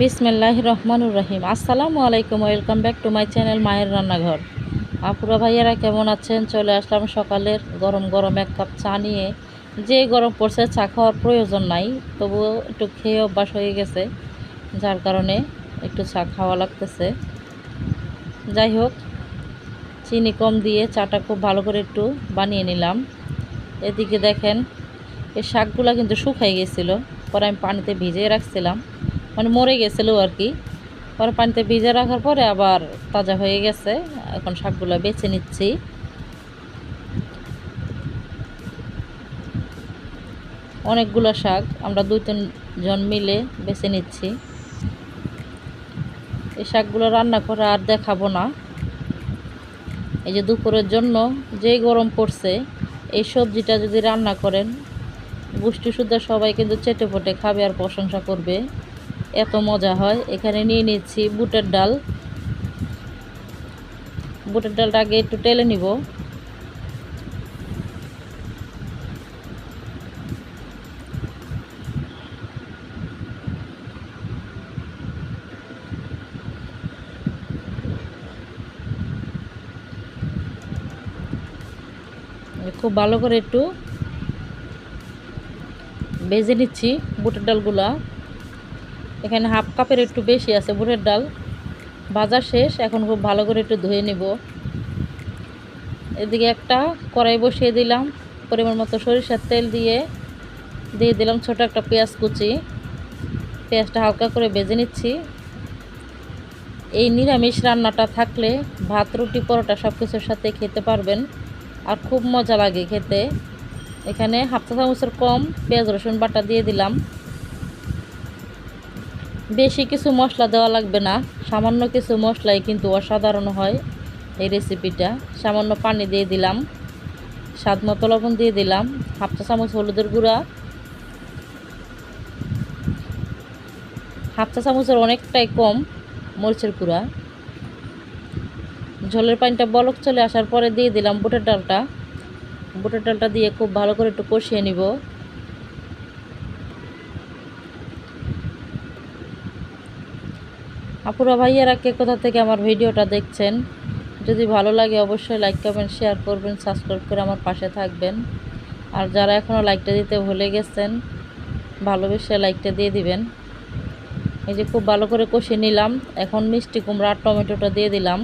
বিসমিল্লাহ রহমানুর রহিম। আসসালামু আলাইকুম, welcome back to my channel মায়ের রান্নাঘর। আপুরা ভাইয়েরা কেমন আছেন? চলে আসলাম সকালের গরম গরম এক কাপ চা নিয়ে। যে গরম পড়ছে, চা খাওয়ার প্রয়োজন নাই, তবুও একটু খেয়ে অভ্যাস হয়ে গেছে, যার কারণে একটু চা খাওয়া লাগতেছে। যাই হোক, চিনি কম দিয়ে চাটা খুব ভালো করে একটু বানিয়ে নিলাম। এদিকে দেখেন এই শাকগুলো কিন্তু শুকাই গেছিল, পরে আমি পানিতে ভিজিয়ে রাখছিলাম। মানে মরে গেছিল আর কি। পরে পানিতে ভিজে রাখার পরে আবার তাজা হয়ে গেছে। এখন শাকগুলো বেছে নিচ্ছি। অনেকগুলো শাক আমরা দুই তিনজন মিলে বেছে নিচ্ছি। এই শাকগুলো রান্না করে আর দেখাবো না। এই যে দুপুরের জন্য যেই গরম পড়ছে, এই সবজিটা যদি রান্না করেন পুষ্টি শুদ্ধ সবাই কিন্তু চেটে খাবে আর প্রশংসা করবে। এত মজা হয়। এখানে নিয়ে নিচ্ছি বুটের ডাল। বুটের ডালটা আগে একটু টেলে নিব। খুব ভালো করে একটু ভেজে নিচ্ছি বুটের ডালগুলা। এখানে হাফ কাপের একটু বেশি আছে বুটের ডাল। ভাজা শেষ, এখন খুব ভালো করে একটু ধুয়ে নিব। এদিকে একটা কড়াই বসিয়ে দিলাম, পরিমাণ মতো সরিষার তেল দিয়ে। দিয়ে দিলাম ছোট একটা পেঁয়াজ কুচি। পেঁয়াজটা হালকা করে বেজে নিচ্ছি। এই নিরামিষ রান্নাটা থাকলে ভাত, রুটি, পরোটা সব কিছুর সাথে খেতে পারবেন আর খুব মজা লাগে খেতে। এখানে হাফ চা চামচের কম পেঁয়াজ, রসুন বাটা দিয়ে দিলাম। বেশি কিছু মশলা দেওয়া লাগবে না। সামান্য কিছু মশলাই কিন্তু অসাধারণ হয় এই রেসিপিটা সামান্য পানি দিয়ে দিলাম। স্বাদ মতো লবণ দিয়ে দিলাম। হাফ চা চামচ হলুদের গুঁড়া। হাফ চা চামচের অনেকটাই কম মরিচের গুঁড়া। ঝোলের পানিটা বলক চলে আসার পরে দিয়ে দিলাম বুটের ডালটা। বুটের ডালটা দিয়ে খুব ভালো করে একটু কষিয়ে নিব। আপুরা ভাইয়ারা কে কোথা থেকে আমার ভিডিওটা দেখছেন? যদি ভালো লাগে অবশ্যই লাইক কমেন্ট শেয়ার করবেন সাবস্ক্রাইব করে আমার পাশে থাকবেন। আর যারা এখনও লাইকটা দিতে ভুলে গেছেন, ভালোবেসে লাইকটা দিয়ে দিবেন। এই যে খুব ভালো করে কষিয়ে নিলাম। এখন মিষ্টি কুমড়া আর টমেটোটা দিয়ে দিলাম।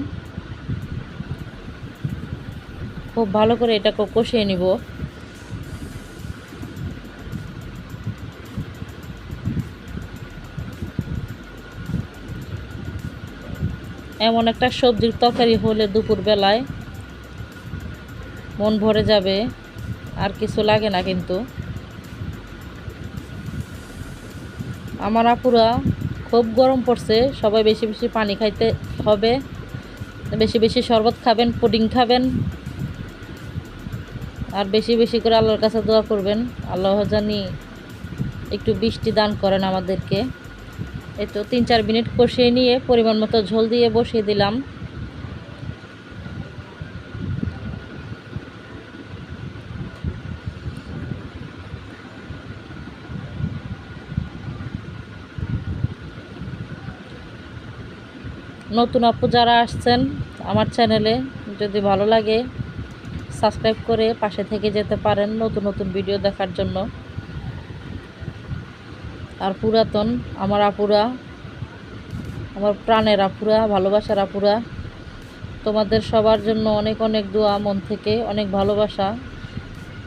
খুব ভালো করে এটাকে কষিয়ে নিব। এমন একটা সবজির তরকারি হলে দুপুর বেলায় মন ভরে যাবে, আর কিছু লাগে না কিন্তু। আমার আপুরা খুব গরম পড়ছে, সবাই বেশি বেশি পানি খাইতে হবে, বেশি বেশি শরবত খাবেন, পুডিং খাবেন, আর বেশি বেশি করে আল্লাহর কাছে দোয়া করবেন। আল্লাহ জানি একটু বৃষ্টি দান করেন আমাদেরকে। এই তো তিন চার মিনিট কষিয়ে নিয়ে পরিমাণ মতো ঝোল দিয়ে বসিয়ে দিলাম। নতুন আপু যারা আসছেন আমার চ্যানেলে, যদি ভালো লাগে, সাবস্ক্রাইব করে পাশে থেকে যেতে পারেন নতুন নতুন ভিডিও দেখার জন্য। আর পুরাতন, আমার আপুরা, আমার প্রাণের আপুরা, ভালোবাসার আপুরা। তোমাদের সবার জন্য অনেক অনেক দোয়া, মন থেকে অনেক ভালোবাসা।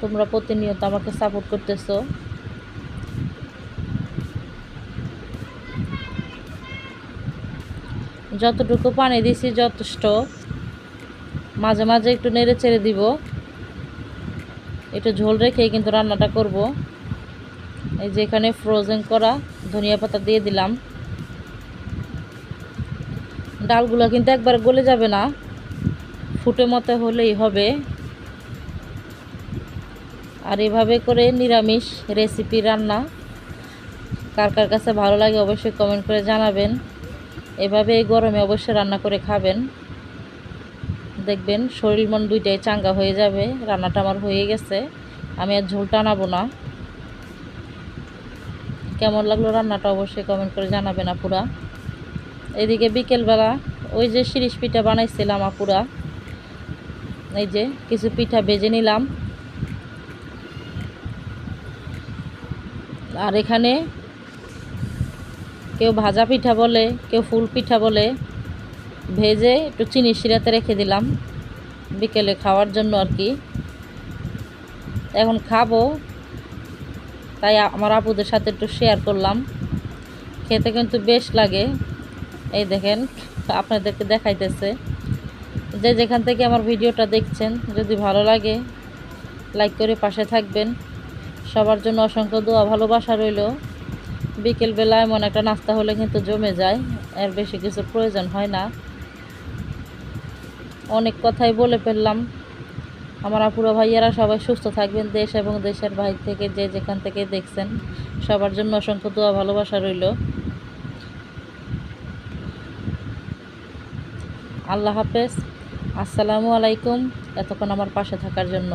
তোমরা প্রতিনিয়ত আমাকে সাপোর্ট করতেছো। যতটুকু পানি দিছি, যথেষ্ট। মাঝে মাঝে একটু নেড়ে ছেড়ে দিব। একটু ঝোল রেখে কিন্তু রান্নাটা করব। এই যে এখানে ফ্রোজেন করা ধনিয়া পাতা দিয়ে দিলাম। ডালগুলো কিন্তু একবার গলে যাবে না, ফুটে মতো হলেই হবে। আর এভাবে করে নিরামিষ রেসিপি রান্না, কার কার কাছে ভালো লাগে অবশ্যই কমেন্ট করে জানাবেন। এভাবে এই গরমে অবশ্যই রান্না করে খাবেন। দেখবেন শরীর মন দুইটাই চাঙ্গা হয়ে যাবে, রান্নাটা আমার হয়ে গেছে, আমি আর ঝোল টানাবো না। কেমন লাগল রান্নাটা অবশ্যই কমেন্ট করে জানাবেন আপুরা। এদিকে বিকেলবেলা ওই যে শিরিষ পিঠা বানাইছিলাম আপুরা। এই যে কিছু পিঠা ভেজে নিলাম। আর এখানে কেউ ভাজা পিঠা বলে, কেউ ফুল পিঠা বলে, ভেজে একটু চিনি শিরাতে রেখে দিলাম বিকেলে খাওয়ার জন্য আর কি। এখন খাব। তাই আমার আপুদের সাথে একটু শেয়ার করলাম। খেতে কিন্তু বেশ লাগে। এই দেখেন, আপনাদেরকে দেখাইতেছে। যে যেখান থেকে আমার ভিডিওটা দেখছেন, যদি ভালো লাগে লাইক করে পাশে থাকবেন। সবার জন্য অসংখ্য দোয়া, ভালোবাসা রইল। বিকেলবেলা এমন একটা নাস্তা হলে কিন্তু জমে যায়। এর বেশি কিছু প্রয়োজন হয় না। অনেক কথাই বলে ফেললাম। আমার আপুরা ভাইয়ারা সবাই সুস্থ থাকবেন, দেশ এবং দেশের বাইরে থেকে যে যেখান থেকে দেখছেন, সবার জন্য অসংখ্য দোয়া, ভালোবাসা রইল। আল্লাহ হাফেজ। আসসালামু আলাইকুম, এতক্ষণ আমার পাশে থাকার জন্য।